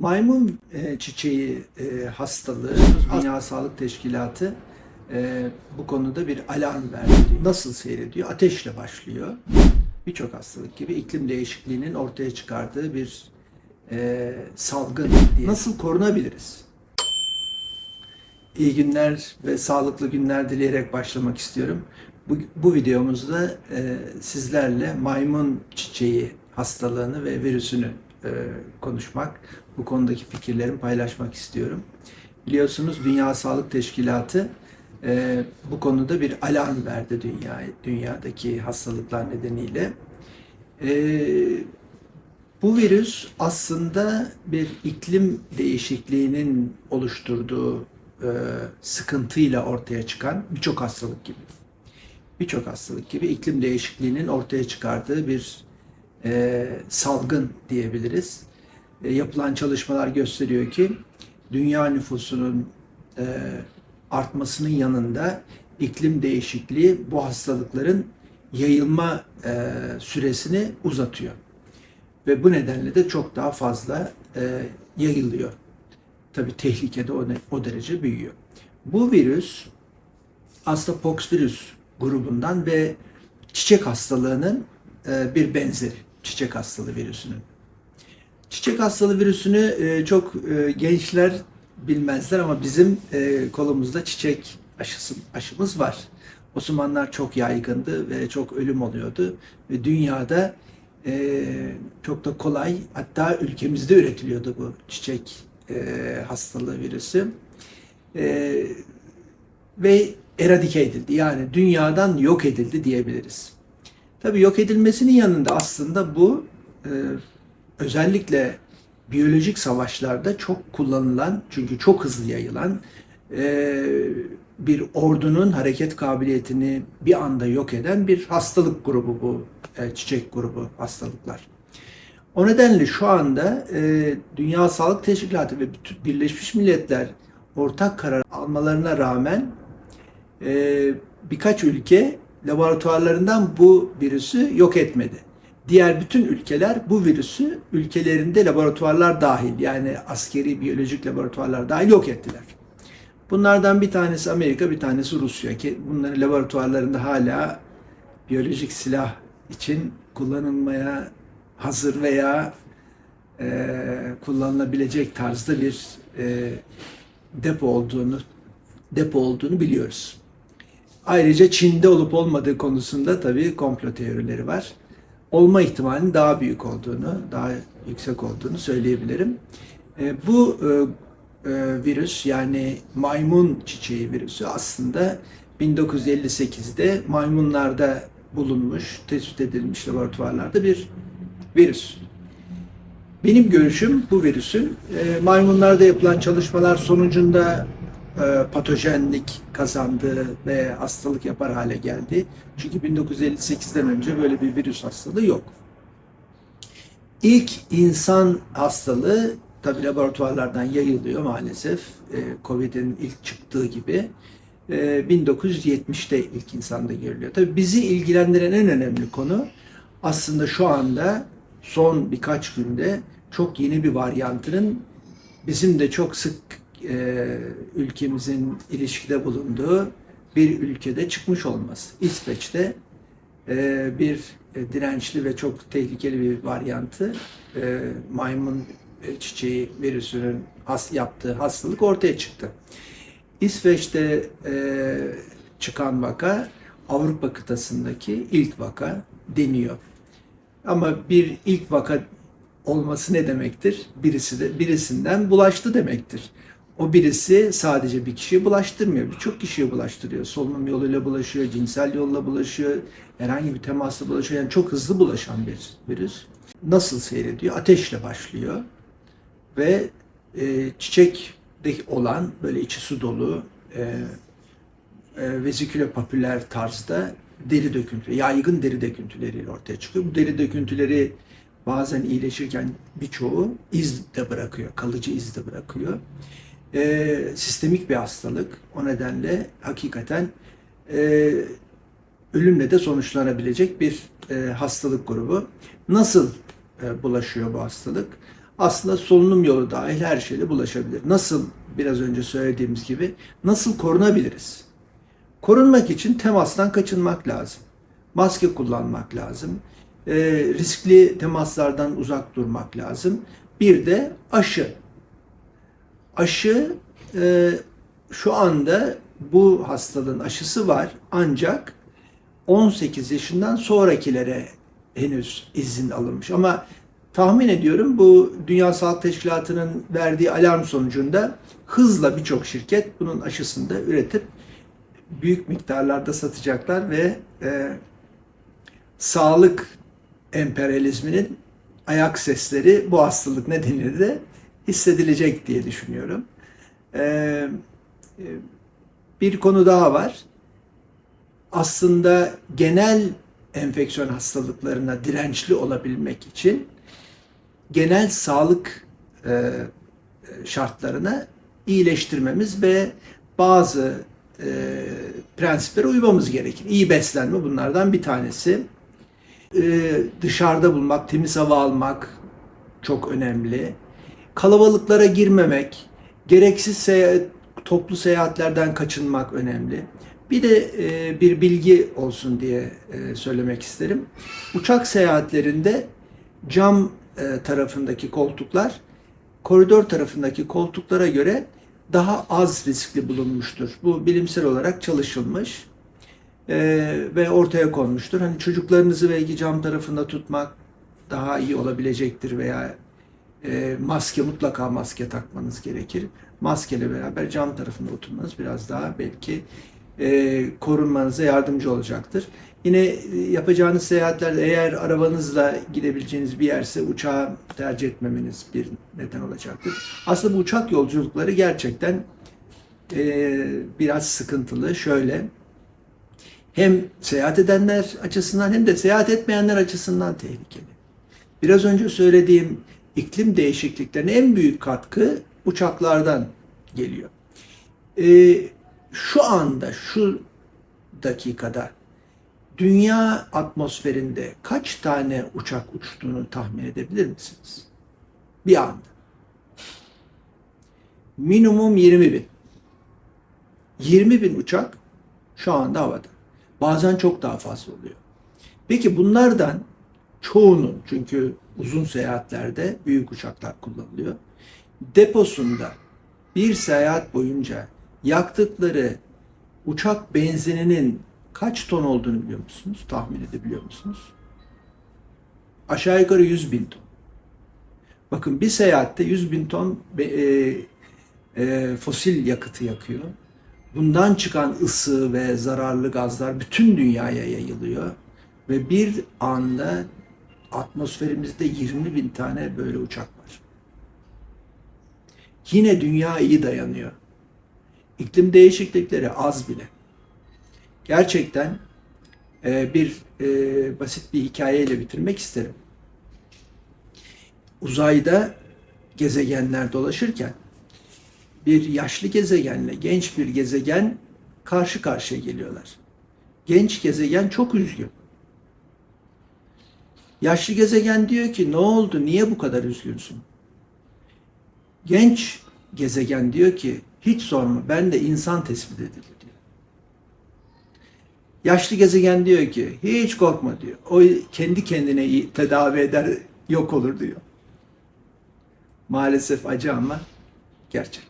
Maymun e, çiçeği e, hastalığı Dünya Sağlık Teşkilatı e, bu konuda bir alarm verdi. Nasıl seyrediyor? Ateşle başlıyor. Birçok hastalık gibi iklim değişikliğinin ortaya çıkardığı bir e, salgın diye. Nasıl korunabiliriz? İyi günler ve sağlıklı günler dileyerek başlamak istiyorum. Bu, bu videomuzda e, sizlerle maymun çiçeği hastalığını ve virüsünü e, konuşmak, bu konudaki fikirlerimi paylaşmak istiyorum. Biliyorsunuz Dünya Sağlık Teşkilatı e, bu konuda bir alarm verdi dünya dünyadaki hastalıklar nedeniyle. E, bu virüs aslında bir iklim değişikliğinin oluşturduğu e, sıkıntıyla ortaya çıkan birçok hastalık gibi. Birçok hastalık gibi iklim değişikliğinin ortaya çıkardığı bir e, salgın diyebiliriz. E, yapılan çalışmalar gösteriyor ki dünya nüfusunun e, artmasının yanında iklim değişikliği bu hastalıkların yayılma e, süresini uzatıyor. Ve bu nedenle de çok daha fazla e, yayılıyor. Tabii tehlike de o, o derece büyüyor. Bu virüs aslında poxvirüs grubundan ve çiçek hastalığının e, bir benzeri. Çiçek hastalığı virüsünün. Çiçek hastalığı virüsünü e, çok e, gençler bilmezler ama bizim e, kolumuzda çiçek aşısı, aşımız var. Osmanlılar çok yaygındı ve çok ölüm oluyordu. Ve dünyada çok da kolay hatta ülkemizde üretiliyordu bu çiçek hastalığı virüsü. Ve eradike edildi. Yani dünyadan yok edildi diyebiliriz. Tabii yok edilmesinin yanında aslında bu e, özellikle biyolojik savaşlarda çok kullanılan çünkü çok hızlı yayılan e, bir ordunun hareket kabiliyetini bir anda yok eden bir hastalık grubu bu e, çiçek grubu hastalıklar. O nedenle şu anda e, Dünya Sağlık Teşkilatı ve Birleşmiş Milletler ortak karar almalarına rağmen e, birkaç ülke laboratuvarlarından bu virüsü yok etmedi. Diğer bütün ülkeler bu virüsü ülkelerinde laboratuvarlar dahil yani askeri biyolojik laboratuvarlar dahil yok ettiler. Bunlardan bir tanesi Amerika, bir tanesi Rusya ki bunların laboratuvarlarında hala biyolojik silah için kullanılmaya hazır veya e, kullanılabilecek tarzda bir e, depo olduğunu depo olduğunu biliyoruz. Ayrıca Çin'de olup olmadığı konusunda tabii komplo teorileri var. Olma ihtimalinin daha büyük olduğunu, daha yüksek olduğunu söyleyebilirim. E, bu e, e, virüs yani maymun çiçeği virüsü aslında 1958'de maymunlarda bulunmuş, tespit edilmiş laboratuvarlarda bir virüs. Benim görüşüm bu virüsün maymunlarda yapılan çalışmalar sonucunda patojenlik kazandı ve hastalık yapar hale geldi. Çünkü 1958'den önce böyle bir virüs hastalığı yok. İlk insan hastalığı tabi laboratuvarlardan yayılıyor maalesef. E, Covid'in ilk çıktığı gibi. E, 1970'te ilk insanda görülüyor. Tabi bizi ilgilendiren en önemli konu aslında şu anda son birkaç günde çok yeni bir varyantının bizim de çok sık e, ülkemizin ilişkide bulunduğu bir ülkede çıkmış olması. İsveç'te e, bir e, dirençli ve çok tehlikeli bir varyantı e, maymun e, çiçeği virüsünün has, yaptığı hastalık ortaya çıktı. İsveç'te e, çıkan vaka Avrupa kıtasındaki ilk vaka deniyor. Ama bir ilk vaka olması ne demektir? Birisi de birisinden bulaştı demektir. O birisi sadece bir kişiye bulaştırmıyor. Birçok kişiye bulaştırıyor. Solunum yoluyla bulaşıyor, cinsel yolla bulaşıyor, herhangi bir temasla bulaşıyor. Yani çok hızlı bulaşan bir virüs. Nasıl seyrediyor? Ateşle başlıyor. Ve e, çiçekte olan böyle içi su dolu e, e, veziküle papüler tarzda deri döküntü, yaygın deri döküntüleriyle ortaya çıkıyor. Bu deri döküntüleri bazen iyileşirken birçoğu iz de bırakıyor, kalıcı iz de bırakıyor. E, sistemik bir hastalık. O nedenle hakikaten e, ölümle de sonuçlanabilecek bir e, hastalık grubu. Nasıl e, bulaşıyor bu hastalık? aslında solunum yolu dahil her şeyle bulaşabilir. Nasıl biraz önce söylediğimiz gibi nasıl korunabiliriz? Korunmak için temastan kaçınmak lazım. Maske kullanmak lazım. E, riskli temaslardan uzak durmak lazım. Bir de aşı. Aşı e, şu anda bu hastalığın aşısı var ancak 18 yaşından sonrakilere henüz izin alınmış. Ama tahmin ediyorum bu Dünya Sağlık Teşkilatı'nın verdiği alarm sonucunda hızla birçok şirket bunun aşısını da üretip büyük miktarlarda satacaklar ve e, sağlık emperyalizminin ayak sesleri bu hastalık nedeniyle de hissedilecek diye düşünüyorum. E, e, bir konu daha var. Aslında genel enfeksiyon hastalıklarına dirençli olabilmek için genel sağlık e, şartlarını iyileştirmemiz ve bazı e, prensiplere uymamız gerekir. İyi beslenme bunlardan bir tanesi. E, dışarıda bulmak, temiz hava almak çok önemli. Kalabalıklara girmemek, gereksiz seyahat, toplu seyahatlerden kaçınmak önemli. Bir de e, bir bilgi olsun diye e, söylemek isterim. Uçak seyahatlerinde cam e, tarafındaki koltuklar koridor tarafındaki koltuklara göre daha az riskli bulunmuştur. Bu bilimsel olarak çalışılmış e, ve ortaya konmuştur. Hani çocuklarınızı belki cam tarafında tutmak daha iyi olabilecektir veya e, maske mutlaka maske takmanız gerekir. Maskeyle beraber cam tarafında oturmanız biraz daha belki e, korunmanıza yardımcı olacaktır. Yine e, yapacağınız seyahatlerde eğer arabanızla gidebileceğiniz bir yerse uçağı tercih etmemeniz bir neden olacaktır. Aslında bu uçak yolculukları gerçekten e, biraz sıkıntılı. Şöyle hem seyahat edenler açısından hem de seyahat etmeyenler açısından tehlikeli. Biraz önce söylediğim iklim değişikliklerine en büyük katkı uçaklardan geliyor. Ee, şu anda, şu dakikada dünya atmosferinde kaç tane uçak uçtuğunu tahmin edebilir misiniz? Bir anda. Minimum 20 bin. 20 bin uçak şu anda havada. Bazen çok daha fazla oluyor. Peki bunlardan çoğunun çünkü uzun seyahatlerde büyük uçaklar kullanılıyor. Deposunda bir seyahat boyunca yaktıkları uçak benzininin kaç ton olduğunu biliyor musunuz? Tahmin edebiliyor musunuz? Aşağı yukarı 100 bin ton. Bakın bir seyahatte 100 bin ton e, e, fosil yakıtı yakıyor. Bundan çıkan ısı ve zararlı gazlar bütün dünyaya yayılıyor. Ve bir anda atmosferimizde 20 bin tane böyle uçak var. Yine dünya iyi dayanıyor. İklim değişiklikleri az bile. Gerçekten e, bir e, basit bir hikayeyle bitirmek isterim. Uzayda gezegenler dolaşırken bir yaşlı gezegenle genç bir gezegen karşı karşıya geliyorlar. Genç gezegen çok üzgün. Yaşlı gezegen diyor ki ne oldu niye bu kadar üzgünsün? Genç gezegen diyor ki hiç sorma ben de insan tespit edildi diyor. Yaşlı gezegen diyor ki hiç korkma diyor. O kendi kendine tedavi eder yok olur diyor. Maalesef acı ama gerçek.